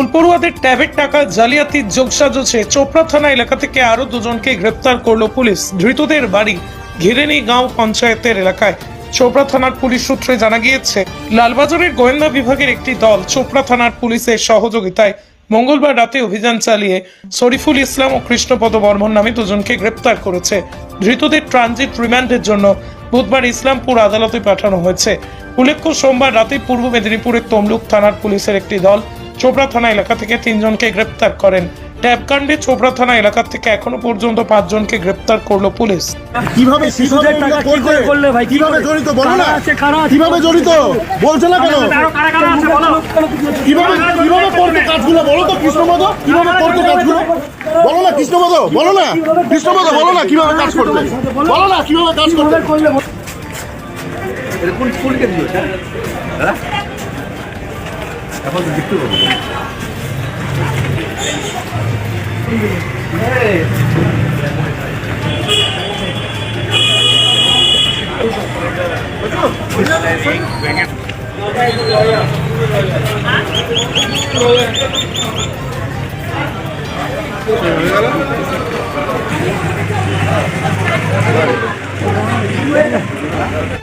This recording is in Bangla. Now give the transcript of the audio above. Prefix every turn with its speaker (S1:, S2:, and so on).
S1: স্কুল ট্যাবের টাকা জালিয়াতির যোগসাজছে চোপড়া থানা এলাকা থেকে আরও দুজনকে গ্রেপ্তার করল পুলিশ। ধৃতদের বাড়ি ঘিরেনি গাঁও পঞ্চায়েতের এলাকায়। চোপড়া থানার পুলিশ সূত্রে জানা গিয়েছে, লালবাজারের গোয়েন্দা বিভাগের একটি দল চোপড়া থানার পুলিশের সহযোগিতায় মঙ্গলবার রাতে অভিযান চালিয়ে শরীফুল ইসলাম ও কৃষ্ণপদ বর্মন নামে দুজনকে গ্রেপ্তার করেছে। ধৃতদের ট্রানজিট রিমান্ডের জন্য বুধবার ইসলামপুর আদালতে পাঠানো হয়েছে। উল্লেখ্য, সোমবার রাতে পূর্ব মেদিনীপুরের তমলুক থানার পুলিশের একটি দল চোপড়া থানা এলাকা থেকে তিনজনকে গ্রেপ্তার করেন। ট্যাবকাণ্ডে চোপড়া থানা এলাকা থেকে এখনও পর্যন্ত পাঁচজনকে গ্রেপ্তার করল পুলিশ।
S2: কীভাবে
S3: শিশুদের টাকা কি করে করলে ভাই?
S2: কীভাবে জড়িত? বলো না।
S3: আছে, কারা আছে?
S2: কীভাবে জড়িত? বলছে না কেন? কীভাবে কীভাবে করতে কাজগুলো? বলো তো কৃষ্ণপদ কীভাবে করতে কাজগুলো? বলো না কৃষ্ণপদ বলো না। কৃষ্ণপদ বলো না কীভাবে কাজ করতে? বলো না কীভাবে কাজ করতে?
S4: স্কুলকে দিল দাদা এখন বিক্রি করবো
S2: হয়ে গেল